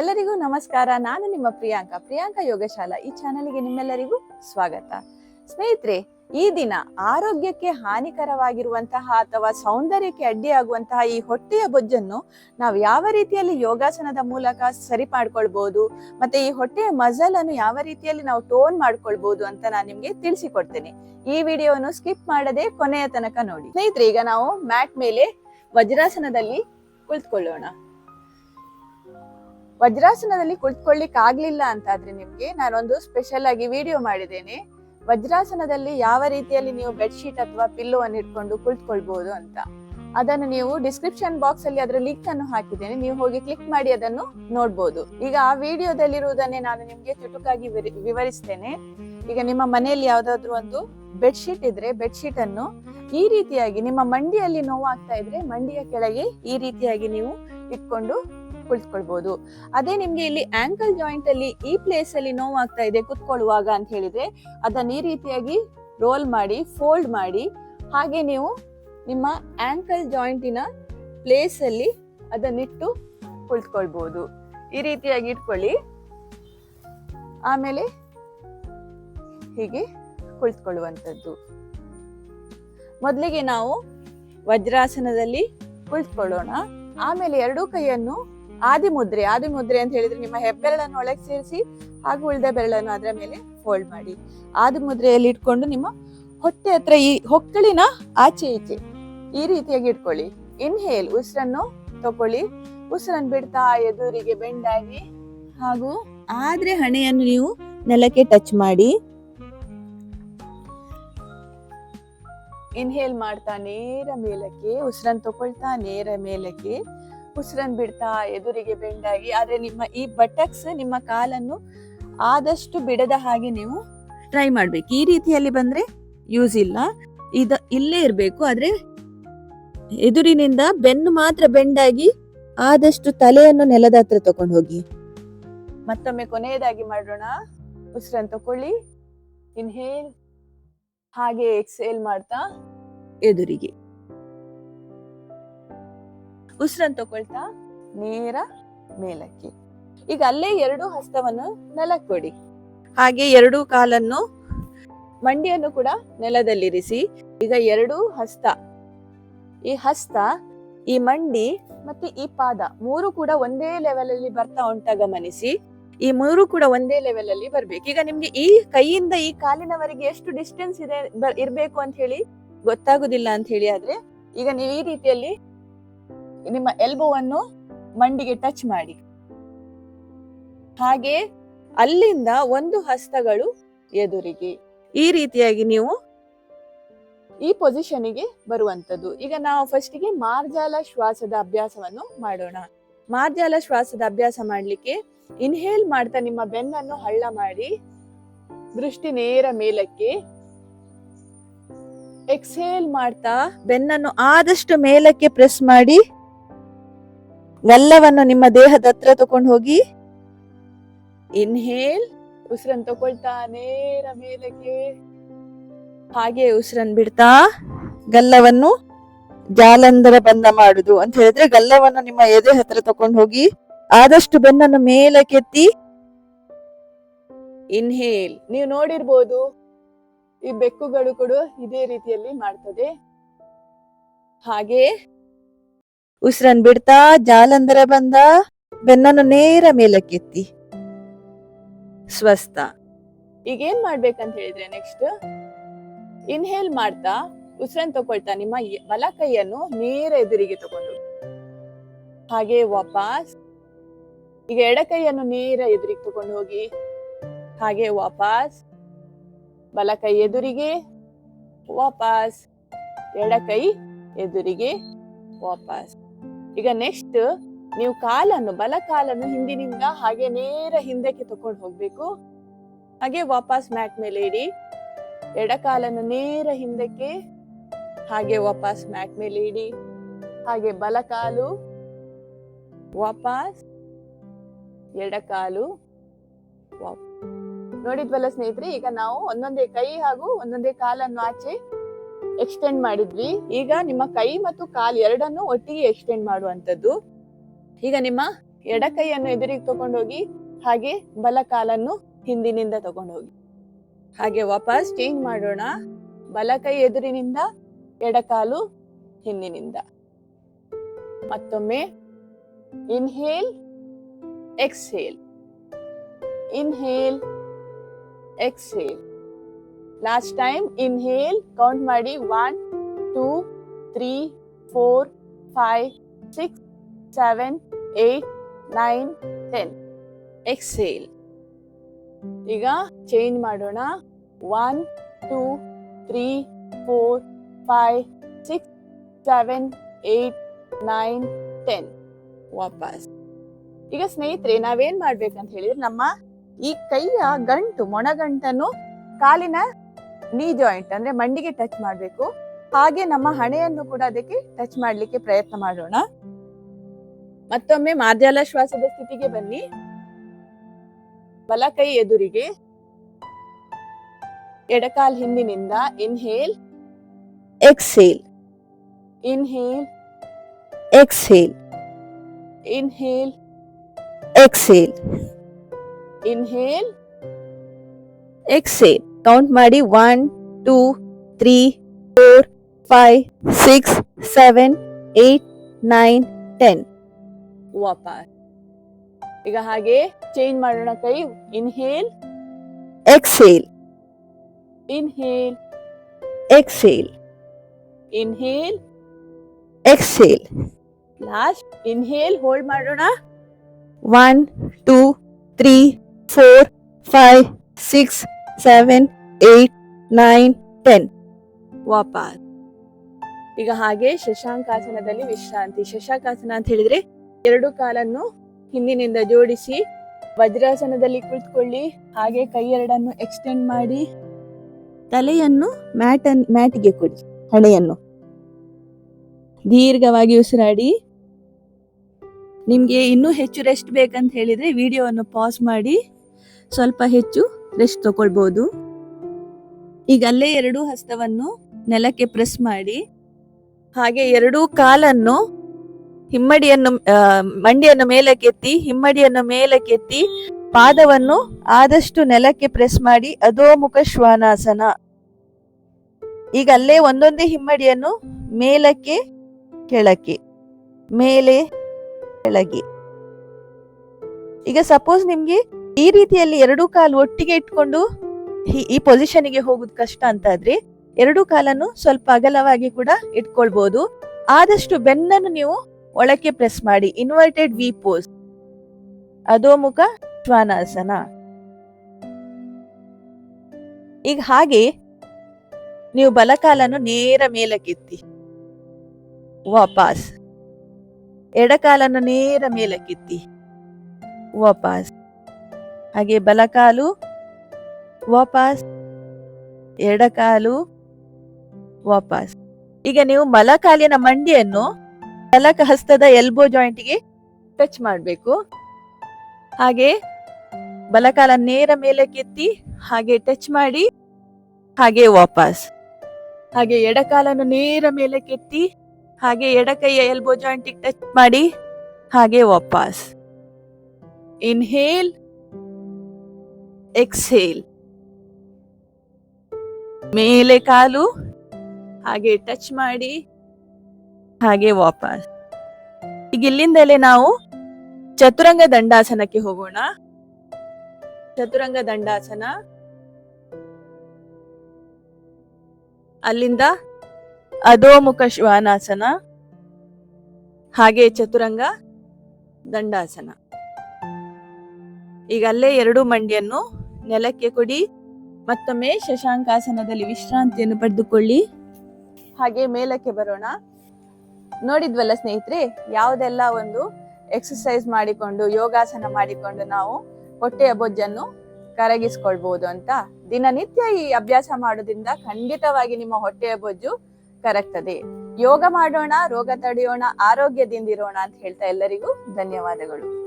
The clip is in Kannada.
ಎಲ್ಲರಿಗೂ ನಮಸ್ಕಾರ. ನಾನು ನಿಮ್ಮ ಪ್ರಿಯಾಂಕ. ಪ್ರಿಯಾಂಕ ಯೋಗಶಾಲಾ ಈ ಚಾನಲ್ಗೆ ನಿಮ್ಮೆಲ್ಲರಿಗೂ ಸ್ವಾಗತ. ಸ್ನೇಹಿತರೆ, ಈ ದಿನ ಆರೋಗ್ಯಕ್ಕೆ ಹಾನಿಕರವಾಗಿರುವಂತಹ ಅಥವಾ ಸೌಂದರ್ಯಕ್ಕೆ ಅಡ್ಡಿಯಾಗುವಂತಹ ಈ ಹೊಟ್ಟೆಯ ಬೊಜ್ಜನ್ನು ನಾವು ಯಾವ ರೀತಿಯಲ್ಲಿ ಯೋಗಾಸನದ ಮೂಲಕ ಸರಿ ಮಾಡ್ಕೊಳ್ಬಹುದು ಮತ್ತೆ ಈ ಹೊಟ್ಟೆಯ ಮಜಲ್ ಅನ್ನು ಯಾವ ರೀತಿಯಲ್ಲಿ ನಾವು ಟೋನ್ ಮಾಡ್ಕೊಳ್ಬಹುದು ಅಂತ ನಾನು ನಿಮ್ಗೆ ತಿಳಿಸಿಕೊಡ್ತೇನೆ. ಈ ವಿಡಿಯೋವನ್ನು ಸ್ಕಿಪ್ ಮಾಡದೆ ಕೊನೆಯ ತನಕ ನೋಡಿ. ಸ್ನೇಹಿತರೆ, ಈಗ ನಾವು ಮ್ಯಾಟ್ ಮೇಲೆ ವಜ್ರಾಸನದಲ್ಲಿ ಕುಳಿತುಕೊಳ್ಳೋಣ. ವಜ್ರಾಸನದಲ್ಲಿ ಕುಳಿತುಕೊಳ್ಳಿಕ್ ಆಗ್ಲಿಲ್ಲ ಅಂತಾದ್ರೆ ನಿಮ್ಗೆ ನಾನೊಂದು ಸ್ಪೆಷಲ್ ಆಗಿ ವಿಡಿಯೋ ಮಾಡಿದ್ದೇನೆ. ವಜ್ರಾಸನದಲ್ಲಿ ಯಾವ ರೀತಿಯಲ್ಲಿ ನೀವು ಬೆಡ್ಶೀಟ್ ಅಥವಾ ಪಿಲ್ಲೋ ಅನ್ನು ಇಟ್ಕೊಂಡು ಕುಳಿತುಕೊಳ್ಬಹುದು ಅಂತ. ಅದನ್ನು ನೀವು ಡಿಸ್ಕ್ರಿಪ್ಷನ್ ಬಾಕ್ಸ್ ಅಲ್ಲಿ ಅದರ ಲಿಂಕ್ ಅನ್ನು ಹಾಕಿದ್ದೇನೆ. ನೀವು ಹೋಗಿ ಕ್ಲಿಕ್ ಮಾಡಿ ಅದನ್ನು ನೋಡ್ಬೋದು. ಈಗ ಆ ವಿಡಿಯೋದಲ್ಲಿರುವುದನ್ನೇ ನಾನು ನಿಮ್ಗೆ ಚುಟುಕಾಗಿ ವಿರಿ- ವಿವರಿಸ್ತೇನೆ. ಈಗ ನಿಮ್ಮ ಮನೆಯಲ್ಲಿ ಯಾವ್ದಾದ್ರು ಒಂದು ಬೆಡ್ಶೀಟ್ ಇದ್ರೆ ಬೆಡ್ಶೀಟ್ ಅನ್ನು ಈ ರೀತಿಯಾಗಿ ನಿಮ್ಮ ಮಂಡಿಯಲ್ಲಿ ನೋವಾಗ್ತಾ ಇದ್ರೆ ಮಂಡಿಯ ಕೆಳಗೆ ಈ ರೀತಿಯಾಗಿ ನೀವು ಇಟ್ಕೊಂಡು ಕುಳಿತುಕೊಳ್ಬಹುದು ಅದೇ ನಿಮ್ಗೆ ಇಲ್ಲಿ ಆಂಕಲ್ ಜಾಯಿಂಟ್ ಅಲ್ಲಿ ಈ ಪ್ಲೇಸ್ ಅಲ್ಲಿ ನೋವಾಗ್ತಾ ಇದೆ ಕುತ್ಕೊಳ್ಳುವಾಗ ಅಂತ ಹೇಳಿದ್ರೆ, ಅದನ್ನ ಈ ರೀತಿಯಾಗಿ ರೋಲ್ ಮಾಡಿ ಫೋಲ್ಡ್ ಮಾಡಿ, ಹಾಗೆ ನೀವು ನಿಮ್ಮ ಆಂಕಲ್ ಜಾಯಿಂಟಿನ ಪ್ಲೇಸ್ ಅಲ್ಲಿ ಅದನ್ನಿಟ್ಟು ಕುಳಿತುಕೊಳ್ಬಹುದು ಈ ರೀತಿಯಾಗಿ ಇಟ್ಕೊಳ್ಳಿ. ಆಮೇಲೆ ಹೀಗೆ ಕುಳಿತುಕೊಳ್ಳುವಂಥದ್ದು ಮೊದಲಿಗೆ ನಾವು ವಜ್ರಾಸನದಲ್ಲಿ ಕುಳಿತುಕೊಳ್ಳೋಣ ಆಮೇಲೆ ಎರಡೂ ಕೈಯನ್ನು ಆದಿ ಮುದ್ರೆ ಆದಿ ಮುದ್ರೆ ಅಂತ ಹೇಳಿದ್ರೆ ನಿಮ್ಮ ಹೆಬ್ಬೆರಳನ್ನು ಒಳಗೆ ಸೇರಿಸಿ ಹಾಗೂ ಉಳಿದ ಬೆರಳನ್ನು ಅದರ ಮೇಲೆ ಫೋಲ್ಡ್ ಮಾಡಿ. ಆದಿ ಮುದ್ರೆಯಲ್ಲಿ ಇಟ್ಕೊಂಡು ನಿಮ್ಮ ಹೊಟ್ಟೆ ಹತ್ರ ಈ ಹೊಕ್ಕಳಿನ ಆಚೆ ಈಚೆ ಈ ರೀತಿಯಾಗಿ ಇಟ್ಕೊಳ್ಳಿ. ಇನ್ಹೇಲ್ ಉಸಿರನ್ನು ತಕೊಳ್ಳಿ ಉಸಿರನ್ನು ಬಿಡ್ತಾ ಎದುರಿಗೆ, ಬೆಂಡಾಗಿ ಹಾಗೂ ಆದ್ರೆ ಹಣೆಯನ್ನು ನೀವು ನೆಲಕ್ಕೆ ಟಚ್ ಮಾಡಿ. ಇನ್ಹೇಲ್ ಮಾಡ್ತಾ, ನೇರ ಮೇಲಕ್ಕೆ, ಉಸಿರನ್ನು ತಗೊಳ್ತಾ, ನೇರ ಮೇಲಕ್ಕೆ. ಉಸಿರನ್ನು ಬಿಡ್ತಾ ಎದುರಿಗೆ ಬೆಂಡಾಗಿ, ಆದ್ರೆ ನಿಮ್ಮ ಈ ಬಟಕ್ಸ್ ನಿಮ್ಮ ಕಾಲನ್ನು ಆದಷ್ಟು ಬಿಡದ ಹಾಗೆ ನೀವು ಟ್ರೈ ಮಾಡ್ಬೇಕು. ಈ ರೀತಿಯಲ್ಲಿ ಬಂದ್ರೆ ಯೂಸ್ ಇಲ್ಲ. ಇದ, ಇಲ್ಲೇ ಇರಬೇಕು, ಆದ್ರೆ ಎದುರಿನಿಂದ ಬೆನ್ನು ಮಾತ್ರ ಬೆಂಡಾಗಿ ಆದಷ್ಟು ತಲೆಯನ್ನು ನೆಲದ ಹತ್ರ ತಕೊಂಡು ಹೋಗಿ. ಮತ್ತೊಮ್ಮೆ ಕೊನೆಯದಾಗಿ ಮಾಡೋಣ. ಉಸಿರನ್ ತಕೊಳ್ಳಿ ಇನ್ಹೇಲ್ ಹಾಗೆ ಎಕ್ಸೇಲ್ ಮಾಡ್ತಾ ಎದುರಿಗೆ. ಉಸಿರನ್ನು ತಗೊಳ್ತಾ ನೇರ ಮೇಲಕ್ಕೆ. ಈಗ ಅಲ್ಲೇ ಎರಡು ಹಸ್ತವನ್ನು ನೆಲಕ್ಕೆ ಕೊಡಿ ಹಾಗೆ ಎರಡು ಕಾಲನ್ನು ಮಂಡಿಯನ್ನು ಕೂಡ ನೆಲದಲ್ಲಿರಿಸಿ. ಈಗ ಎರಡು ಹಸ್ತ. ಈ ಹಸ್ತ, ಈ ಮಂಡಿ ಮತ್ತೆ ಈ ಪಾದ ಮೂರು ಕೂಡ ಒಂದೇ ಲೆವೆಲ್ ಅಲ್ಲಿ ಬರ್ತಾ ಉಂಟ ಗಮನಿಸಿ. ಈ ಮೂರು ಕೂಡ ಒಂದೇ ಲೆವೆಲ್ ಅಲ್ಲಿ ಬರ್ಬೇಕು. ಈಗ ನಿಮ್ಗೆ ಈ ಕೈಯಿಂದ ಈ ಕಾಲಿನವರೆಗೆ ಎಷ್ಟು ಡಿಸ್ಟೆನ್ಸ್ ಇದೆ ಇರ್ಬೇಕು ಅಂತ ಹೇಳಿ ಗೊತ್ತಾಗುದಿಲ್ಲ ಅಂತ ಹೇಳಿ ಆದ್ರೆ ಈಗ ನೀವು ಈ ರೀತಿಯಲ್ಲಿ ನಿಮ್ಮ ಎಲ್ಬೋವನ್ನು ಮಂಡಿಗೆ ಟಚ್ ಮಾಡಿ. ಹಾಗೆ ಅಲ್ಲಿಂದ ಒಂದು ಹಸ್ತಗಳು ಎದುರಿಗೆ. ಈ ರೀತಿಯಾಗಿ ನೀವು ಈ ಪೊಸಿಷನ್ಗೆ ಬರುವಂತದ್ದು ಈಗ ನಾವು ಫಸ್ಟಿಗೆ ಮಾರ್ಜಾಲ ಶ್ವಾಸದ ಅಭ್ಯಾಸವನ್ನು ಮಾಡೋಣ. ಮಾರ್ಜಾಲ ಶ್ವಾಸದ ಅಭ್ಯಾಸ ಮಾಡಲಿಕ್ಕೆ ಇನ್ಹೇಲ್ ಮಾಡ್ತಾ ನಿಮ್ಮ ಬೆನ್ನನ್ನು ಹಳ್ಳ ಮಾಡಿ. ದೃಷ್ಟಿ ನೇರ ಮೇಲಕ್ಕೆ. ಎಕ್ಸೇಲ್ ಮಾಡ್ತಾ ಬೆನ್ನನ್ನು ಆದಷ್ಟು ಮೇಲಕ್ಕೆ ಪ್ರೆಸ್ ಮಾಡಿ. ಗಲ್ಲವನ್ನು ನಿಮ್ಮ ದೇಹದ ಹತ್ರ ತಕೊಂಡು ಹೋಗಿ? ಇನ್ಹೇಲ್ ಉಸಿರನ್ನು ತಕೊಳ್ತಾ ನೇರ ಮೇಲಕ್ಕೆ ಹಾಗೆ ಉಸಿರನ್ನು ಬಿಡ್ತಾ ಗಲ್ಲವನ್ನು ಜಾಲಂಧರ ಬಂದ ಮಾಡುದು. ಅಂತ ಹೇಳಿದ್ರೆ ಗಲ್ಲವನ್ನು ನಿಮ್ಮ ಎದೆ ಹತ್ರ ತಕೊಂಡು ಹೋಗಿ ಆದಷ್ಟು ಬೆನ್ನನ್ನು ಮೇಲಕ್ಕೆತ್ತಿ ಇನ್ಹೇಲ್ ನೀವು ನೋಡಿರ್ಬೋದು ಈ ಬೆಕ್ಕುಗಳು ಕೂಡ ಇದೇ ರೀತಿಯಲ್ಲಿ ಮಾಡ್ತದೆ. ಹಾಗೆ ಉಸಿರನ್ನು ಬಿಡ್ತಾ ಜಾಲಂದರ ಬಂದ ಬೆನ್ನನ್ನು ನೇರ ಮೇಲಕ್ಕೆತ್ತಿ. ಸ್ವಸ್ಥ. ಈಗ ಏನ್ ಮಾಡ್ಬೇಕಂತ ಹೇಳಿದ್ರೆ ನೆಕ್ಸ್ಟ್ ಇನ್ಹೇಲ್ ಮಾಡ್ತಾ ಉಸಿರನ್ ತಗೊಳ್ತಾ ನಿಮ್ಮ ಬಲ ಕೈಯನ್ನು ನೇರ ಎದುರಿಗೆ ತಗೊಂಡು. ಹಾಗೆ ವಾಪಸ್ ಈಗ ಎಡ ಕೈಯನ್ನು ನೇರ ಎದುರಿಗೆ ತಗೊಂಡು ಹೋಗಿ. ಹಾಗೆ ವಾಪಸ್ ಬಲ ಕೈ ಎದುರಿಗೆ. ವಾಪಸ್ ಎಡ ಕೈ ಎದುರಿಗೆ. ವಾಪಸ್ ಈಗ ನೆಕ್ಸ್ಟ್ ನೀವು ಕಾಲನ್ನು ಬಲ ಕಾಲನ್ನು ಹಿಂದಿನಿಂದ ಹಾಗೆ ನೇರ ಹಿಂದಕ್ಕೆ ತಕೊಂಡು ಹೋಗ್ಬೇಕು. ಹಾಗೆ ವಾಪಸ್ ಮ್ಯಾಟ್ ಮೇಲೆ ಇಡಿ. ಎಡ ಕಾಲನ್ನು ನೇರ ಹಿಂದಕ್ಕೆ, ಹಾಗೆ ವಾಪಸ್ ಮ್ಯಾಟ್ ಮೇಲೆ ಇಡಿ. ಹಾಗೆ ಬಲ ಕಾಲು ವಾಪಸ್ ಎಡ ಕಾಲು ನೋಡಿದ್ವಲ್ಲ ಸ್ನೇಹಿತರೆ, ಈಗ ನಾವು ಒಂದೊಂದೇ ಕೈ ಹಾಗೂ ಒಂದೊಂದೇ ಕಾಲನ್ನು ಆಚೆ ಎಕ್ಸ್ಟೆಂಡ್ ಮಾಡಿದ್ವಿ. ಈಗ ನಿಮ್ಮ ಕೈ ಮತ್ತು ಕಾಲು ಎರಡನ್ನು ಒಟ್ಟಿಗೆ ಎಕ್ಸ್ಟೆಂಡ್ ಮಾಡುವಂಥದ್ದು. ಈಗ ನಿಮ್ಮ ಎಡ ಕೈಯನ್ನು ಎದುರಿಗೆ ತಗೊಂಡೋಗಿ, ಹಾಗೆ ಬಲ ಕಾಲನ್ನು ಹಿಂದಿನಿಂದ ತಗೊಂಡೋಗಿ. ಹಾಗೆ ವಾಪಸ್ ಚೇಂಜ್ ಮಾಡೋಣ. ಬಲ ಕೈ ಎದುರಿನಿಂದ ಎಡಕಾಲು ಹಿಂದಿನಿಂದ. ಮತ್ತೊಮ್ಮೆ inhale exhale inhale exhale last time inhale count ಮಾಡಿ. One two three four five six seven eight nine ten exhale ಈಗ ಚೇಂಜ್ ಮಾಡೋಣ. One two three four five six seven eight nine ten ವಾಪಸ್. ಈಗ ಸ್ನೇಹಿತರೆ, ನಾವೇನ್ ಮಾಡ್ಬೇಕಂತ ಹೇಳಿದ್ರೆ, ನಮ್ಮ ಈ ಕೈಯ ಗಂಟು, ಮೊಣಗಂಟನ್ನು ಕಾಲಿನ ನೀ ಜಾಯಿಂಟ್ ಅಂದ್ರೆ ಮಂಡಿಗೆ ಟಚ್ ಮಾಡಬೇಕು. ಹಾಗೆ ನಮ್ಮ ಹಣೆಯನ್ನು ಕೂಡ ಅದಕ್ಕೆ ಟಚ್ ಮಾಡ್ಲಿಕ್ಕೆ ಪ್ರಯತ್ನ ಮಾಡೋಣ. ಮತ್ತೊಮ್ಮೆ ಮಾರ್ಜಾಲ ಶ್ವಾಸದ ಸ್ಥಿತಿಗೆ ಬನ್ನಿ. ಬಲ ಕೈ ಎದುರಿಗೆ. ಎಡಕಾಲ್ ಹಿಂದಿನಿಂದ inhale exhale inhale exhale inhale exhale inhale exhale count ಮಾಡಿ one two three four five six seven eight nine ten ವಾಪಸ್. ಈಗ ಹಾಗೆ ಚೇಂಜ್ ಮಾಡೋಣ ಕೈ. Inhale exhale inhale exhale inhale exhale last inhale hold ಮಾಡೋಣ. One two three four five six seven eight nine ten ವಾಪಸ್. ಈಗ ಹಾಗೆ ಶಶಾಂಕಾಸನದಲ್ಲಿ ವಿಶ್ರಾಂತಿ. ಶಶಾಂಕಾಸನ ಅಂತ ಹೇಳಿದ್ರೆ ಎರಡು ಕಾಲನ್ನು ಹಿಂದಿನಿಂದ ಜೋಡಿಸಿ ವಜ್ರಾಸನದಲ್ಲಿ ಕುಳಿತುಕೊಳ್ಳಿ. ಹಾಗೆ ಕೈ ಎರಡನ್ನು ಎಕ್ಸ್ಟೆಂಡ್ ಮಾಡಿ ತಲೆಯನ್ನು ಮ್ಯಾಟ್ ಮ್ಯಾಟ್ಗೆ ಕೊಡಿ, ಹಣೆಯನ್ನು. ದೀರ್ಘವಾಗಿ ಉಸಿರಾಡಿ. ನಿಮ್ಗೆ ಇನ್ನೂ ಹೆಚ್ಚು ರೆಸ್ಟ್ ಬೇಕಂತ ಹೇಳಿದ್ರೆ ವಿಡಿಯೋವನ್ನು ಪಾಸ್ ಮಾಡಿ. ಸ್ವಲ್ಪ ಹೆಚ್ಚು ರೆಸ್ಟ್ ತಗೊಳ್ಬಹುದು ಈಗ ಅಲ್ಲೇ ಎರಡೂ ಹಸ್ತವನ್ನು ನೆಲಕ್ಕೆ ಪ್ರೆಸ್ ಮಾಡಿ, ಹಾಗೆ ಎರಡೂ ಕಾಲನ್ನು ಹಿಮ್ಮಡಿಯನ್ನು ಮಂಡಿಯನ್ನು ಮೇಲಕ್ಕೆತ್ತಿ ಹಿಮ್ಮಡಿಯನ್ನು ಮೇಲಕ್ಕೆತ್ತಿ ಪಾದವನ್ನು ಆದಷ್ಟು ನೆಲಕ್ಕೆ ಪ್ರೆಸ್ ಮಾಡಿ, ಅಧೋಮುಖ ಶ್ವಾನಾಸನ. ಈಗ ಅಲ್ಲೇ ಒಂದೊಂದೇ ಹಿಮ್ಮಡಿಯನ್ನು ಮೇಲಕ್ಕೆ, ಕೆಳಕ್ಕೆ, ಮೇಲೆ, ಕೆಳಗೆ. ಈಗ ಸಪೋಸ್ ನಿಮ್ಗೆ ಈ ರೀತಿಯಲ್ಲಿ ಎರಡೂ ಕಾಲು ಒಟ್ಟಿಗೆ ಇಟ್ಕೊಂಡು ಈ- ಪೊಸಿಷನ್ಗೆ ಹೋಗುದು ಕಷ್ಟ ಅಂತ ಆದ್ರೆ ಎರಡು ಕಾಲನ್ನು ಸ್ವಲ್ಪ ಅಗಲವಾಗಿ ಕೂಡ ಇಟ್ಕೊಳ್ಬಹುದು ಆದಷ್ಟು ಬೆನ್ನನ್ನು ನೀವು ಒಳಕ್ಕೆ ಪ್ರೆಸ್ ಮಾಡಿ. Inverted V pose Adhomukha Shvanasana. ಈಗ ಹಾಗೆ ನೀವು ಬಲಕಾಲನ್ನು ನೇರ ಮೇಲಕ್ಕೆತ್ತಿ. ವಾಪಾಸ್. ಎಡಕಾಲನ್ನು ನೇರ ಮೇಲಕ್ಕೆತ್ತಿ. ವಾಪಾಸ್. ಹಾಗೆ ಬಲಕಾಲು ವಾಪಸ್. ಎಡಕಾಲು ವಾಪಸ್. ಈಗ ನೀವು ಮಲಕಾಲಿನ ಮಂಡಿಯನ್ನು ಬಲಕ ಹಸ್ತದ ಎಲ್ಬೋ ಜಾಯಿಂಟ್ಗೆ ಟಚ್ ಮಾಡಬೇಕು. ಹಾಗೆ ಬಲಕಾಲ ನೇರ ಮೇಲೆ ಕೆತ್ತಿ ಹಾಗೆ ಟಚ್ ಮಾಡಿ ಹಾಗೆ ವಾಪಸ್. ಹಾಗೆ ಎಡಕಾಲನ್ನು ನೇರ ಮೇಲೆ ಕೆತ್ತಿ ಹಾಗೆ ಎಡಕೈಯ ಎಲ್ಬೋ ಜಾಯಿಂಟಿಗೆ ಟಚ್ ಮಾಡಿ ಹಾಗೆ ವಾಪಸ್. ಇನ್ಹೇಲ್ ಎಕ್ಸೇಲ್ ಮೇಲೆ ಕಾಲು, ಹಾಗೆ ಟಚ್ ಮಾಡಿ, ಹಾಗೆ ವಾಪಸ್. ಈಗ ಇಲ್ಲಿಂದಲೇ ನಾವು ಚತುರಂಗ ದಂಡಾಸನಕ್ಕೆ ಹೋಗೋಣ. ಚತುರಂಗ ದಂಡಾಸನ. ಅಲ್ಲಿಂದ ಅಧೋಮುಖ ಶ್ವಾನಾಸನ. ಹಾಗೆ ಚತುರಂಗ ದಂಡಾಸನ. ಈಗ ಅಲ್ಲೇ ಎರಡು ಮಂಡಿಯನ್ನು ನೆಲಕ್ಕೆ ಕೊಡಿ. ಮತ್ತೊಮ್ಮೆ ಶಶಾಂಕಾಸನದಲ್ಲಿ ವಿಶ್ರಾಂತಿಯನ್ನು ಪಡೆದುಕೊಳ್ಳಿ. ಹಾಗೆ ಮೇಲಕ್ಕೆ ಬರೋಣ. ನೋಡಿದ್ವಲ್ಲ ಸ್ನೇಹಿತರೆ, ಯಾವುದೆಲ್ಲ ಒಂದು ಎಕ್ಸಸೈಸ್ ಮಾಡಿಕೊಂಡು, ಯೋಗಾಸನ ಮಾಡಿಕೊಂಡು ನಾವು ಹೊಟ್ಟೆಯ ಬೊಜ್ಜನ್ನು ಕರಗಿಸ್ಕೊಳ್ಬಹುದು ಅಂತ ದಿನನಿತ್ಯ ಈ ಅಭ್ಯಾಸ ಮಾಡೋದ್ರಿಂದ ಖಂಡಿತವಾಗಿ ನಿಮ್ಮ ಹೊಟ್ಟೆಯ ಬೊಜ್ಜು ಕರಗ್ತದೆ. ಯೋಗ ಮಾಡೋಣ, ರೋಗ ತಡೆಯೋಣ, ಆರೋಗ್ಯದಿಂದಿರೋಣ ಅಂತ ಹೇಳ್ತಾ ಎಲ್ಲರಿಗೂ ಧನ್ಯವಾದಗಳು.